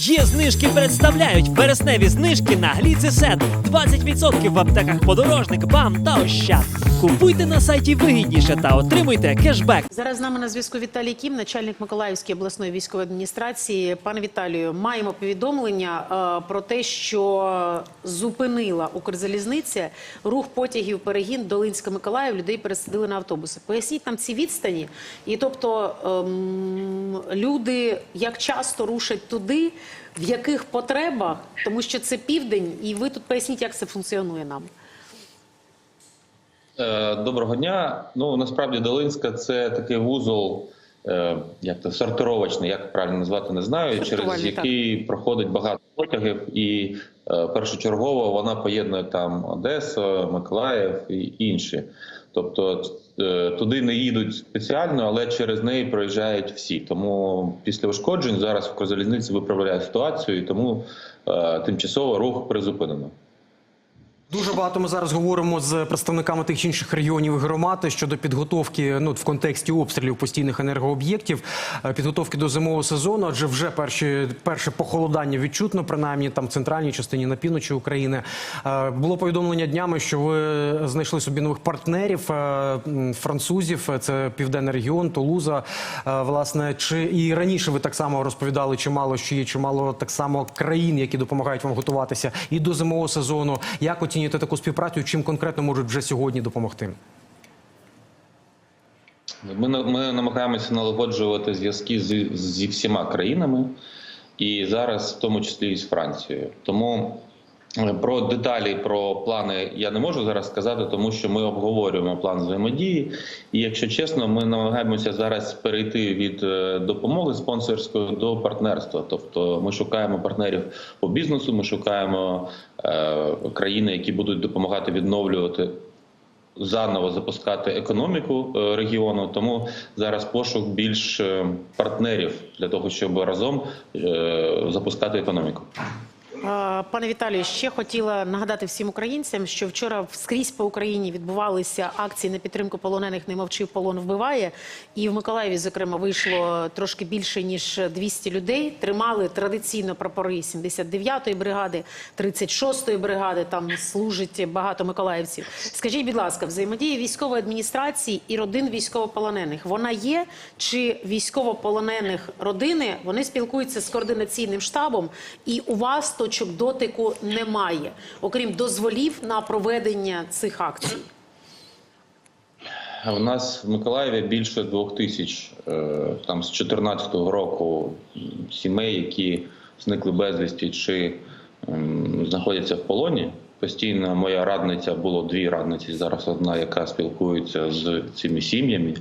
Є знижки представляють вересневі знижки на гліцесет. 20% в аптеках подорожник, бам та ощад. Купуйте на сайті вигідніше та отримуйте кешбек. Зараз з нами на зв'язку Віталій Кім, начальник Миколаївської обласної військової адміністрації. Пане Віталію, маємо повідомлення е, про те, що зупинила Укрзалізниця рух потягів перегін Долинська-Миколаїв. Людей пересадили на автобуси. Поясніть нам ці відстані, і тобто ем, люди як часто рушать туди, в яких потребах, тому що це південь, і ви тут поясніть, як це функціонує нам. Е, Доброго дня. Ну насправді Долинська це такий вузол, як то сортировочний, як правильно назвати, не знаю, через Сортувальний, так. який проходить багато потягів, і е, першочергово вона поєднує там Одесу, Миколаїв і інші. Тобто е, туди не їдуть спеціально, але через неї проїжджають всі. Тому після ушкоджень зараз в Укрзалізниці виправляє ситуацію, і тому е, тимчасово рух призупинено. Дуже багато ми зараз говоримо з представниками тих чи інших регіонів і громад щодо підготовки ну в контексті обстрілів постійних енергооб'єктів, е, підготовки до зимового сезону. Адже вже перші перше похолодання відчутно, принаймні там в центральній частині на півночі України. Е, Було повідомлення днями, що ви знайшли собі нових партнерів е, французів. Це південний регіон, Тулуза. Власне, чи і раніше ви так само розповідали чимало, що є чимало так само країн, які допомагають вам готуватися і до зимового сезону. Як оцінюєте таку співпрацю? Чим конкретно можуть вже сьогодні допомогти? Ми, ми намагаємося налагоджувати зв'язки зі, зі всіма країнами, і зараз, в тому числі і з Францією. Тому про деталі, про плани я не можу зараз сказати, тому що ми обговорюємо план взаємодії. І якщо чесно, ми намагаємося зараз перейти від е, допомоги спонсорської до партнерства. Тобто, ми шукаємо партнерів по бізнесу, ми шукаємо е, країни, які будуть допомагати відновлювати заново запускати економіку е, регіону. Тому зараз пошук більш е, партнерів для того, щоб разом запускати економіку. Пане Віталію, ще хотіла нагадати всім українцям, що вчора скрізь по Україні відбувалися акції на підтримку полонених «Не мовчи, полон вбиває. І в Миколаєві, зокрема, вийшло трошки більше ніж 200 людей. Тримали традиційно прапори 79-ї бригади, 36-ї бригади. Там служить багато миколаївців. Скажіть, будь ласка, взаємодія військової адміністрації і родин військовополонених вона є? Чи військовополонених родини вони спілкуються з координаційним штабом, і у вас точок дотику немає, окрім дозволів на проведення цих акцій? У нас в Миколаєві більше двох тисяч е, там з 2014 року сімей, які зникли безвісті чи знаходяться в полоні. Постійно моя радниця було дві радниці. Зараз одна, яка спілкується з цими сім'ями.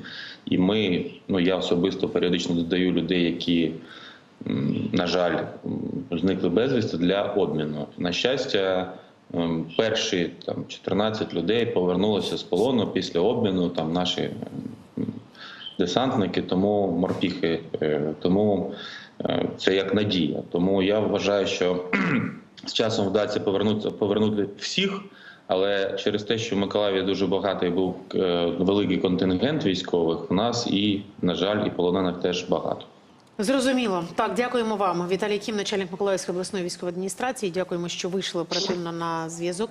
І ми, ну я особисто періодично додаю людей, які, на жаль, зникли безвісти для обміну. На щастя, ем, перші там 14 людей повернулися з полону після обміну. Там наші ем, десантники, тому морпіхи, е, тому е, це як надія. Тому я вважаю, що з часом вдасться повернути повернути всіх. Але через те, що в Миколаєві дуже багатий був е, великий контингент військових, у нас і, на жаль, і полонених теж багато. Зрозуміло. Так, дякуємо вам. Віталій Кім, начальник Миколаївської обласної військової адміністрації. Дякуємо, що вийшли оперативно на зв'язок.